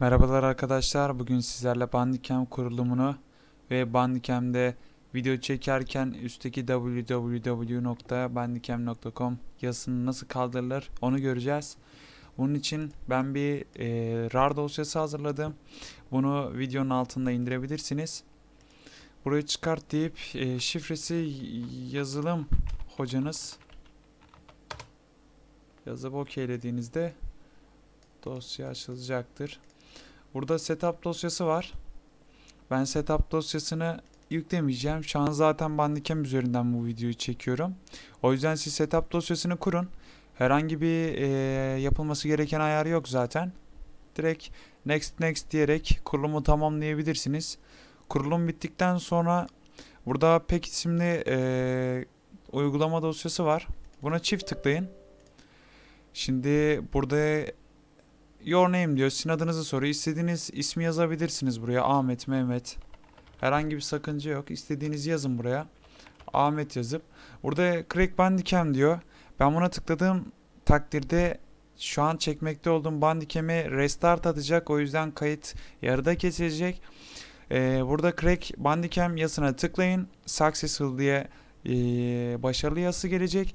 Merhabalar arkadaşlar. Bugün sizlerle Bandicam kurulumunu ve Bandicam'de video çekerken üstteki www.bandicam.com yazısını nasıl kaldırılır onu göreceğiz. Bunun için ben bir e, RAR dosyası hazırladım. Bunu videonun altında indirebilirsiniz. Burayı çıkart deyip e, şifresi yazılım hocanız yazıp okeylediğinizde dosya açılacaktır. Burada setup dosyası var. Ben setup dosyasını yüklemeyeceğim. Şu an zaten Bandicam üzerinden bu videoyu çekiyorum. O yüzden siz setup dosyasını kurun. Herhangi bir e, yapılması gereken ayar yok zaten. Direkt next next diyerek kurulumu tamamlayabilirsiniz. Kurulum bittikten sonra burada pek isimli e, uygulama dosyası var. Buna çift tıklayın. Şimdi burada Your name diyor. Sizin adınızı soruyor. İstediğiniz ismi yazabilirsiniz buraya. Ahmet, Mehmet. Herhangi bir sakınca yok. İstediğinizi yazın buraya. Ahmet yazıp. Burada Crack Bandicam diyor. Ben buna tıkladığım takdirde şu an çekmekte olduğum Bandicam'i restart atacak. O yüzden kayıt yarıda kesilecek. Ee, burada Crack Bandicam yazısına tıklayın. Successful diye ee, başarılı yazısı gelecek.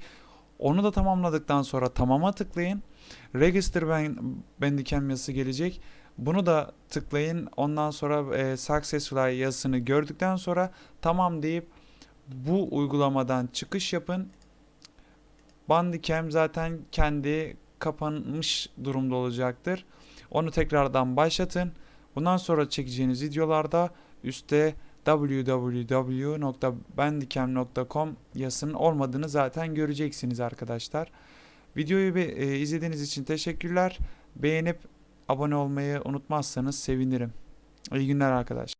Onu da tamamladıktan sonra tamama tıklayın. Register ben, Bandicam yazısı gelecek. Bunu da tıklayın. Ondan sonra e, Successful yazısını gördükten sonra tamam deyip bu uygulamadan çıkış yapın. Bandicam zaten kendi kapanmış durumda olacaktır. Onu tekrardan başlatın. Bundan sonra çekeceğiniz videolarda üstte www.bandicam.com yazısının olmadığını zaten göreceksiniz arkadaşlar. Videoyu be- e, izlediğiniz için teşekkürler. Beğenip abone olmayı unutmazsanız sevinirim. İyi günler arkadaşlar.